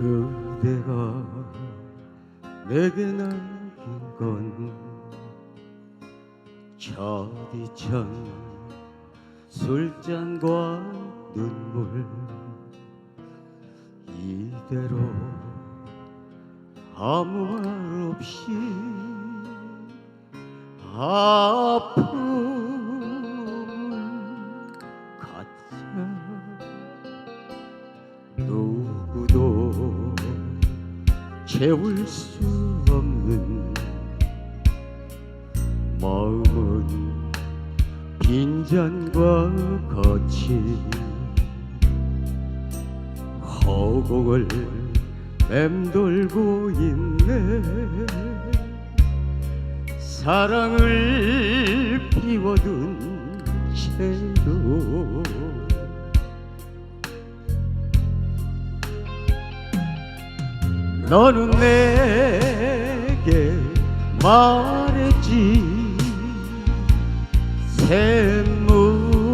그대가 내게 남긴 건 차디찬 술잔과 눈물 이대로 아무 말 없이 아픔 채울 수 없는 마음은 빈잔과 같이 허공을 맴돌고 있네. 사랑을 비워둔 채로 너는 내게 말했지. 샘물이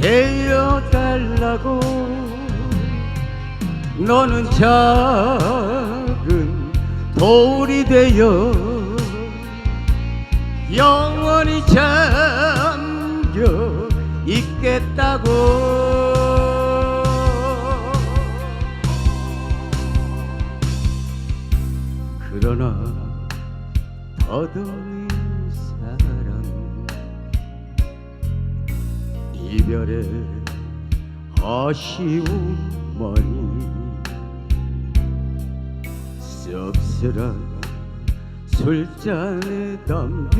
되어달라고. 너는 작은 돌이 되어 영원히 잠겨 있겠다고 그러나 더더니 사랑. 이별의 아쉬움만이 씁쓸한 술잔에 담겨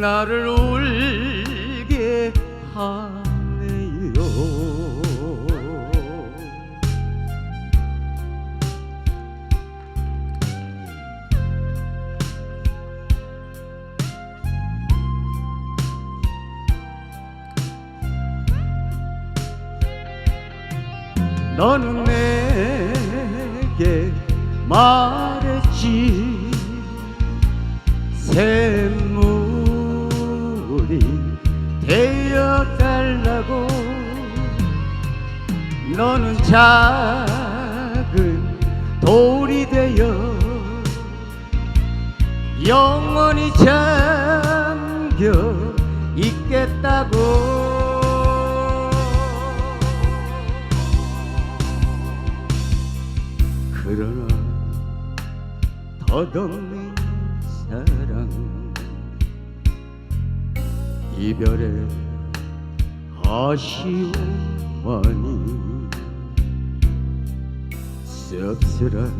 나를 울게 하 너는 내게 말했지. 샘물이 되어달라고. 너는 작은 돌이 되어 영원히 잠겨 있겠다고 그러나 더없는 사랑 이별의 아쉬움만이 씁쓸한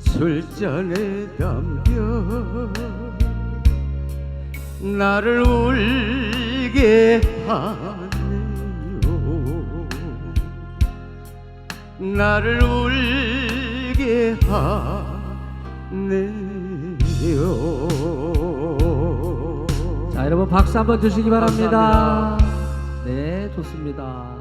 술잔에 담겨 나를 울게 하 나를 울게 하네요 자, 여러분 박수 한번 주시기 바랍니다. 네, 좋습니다.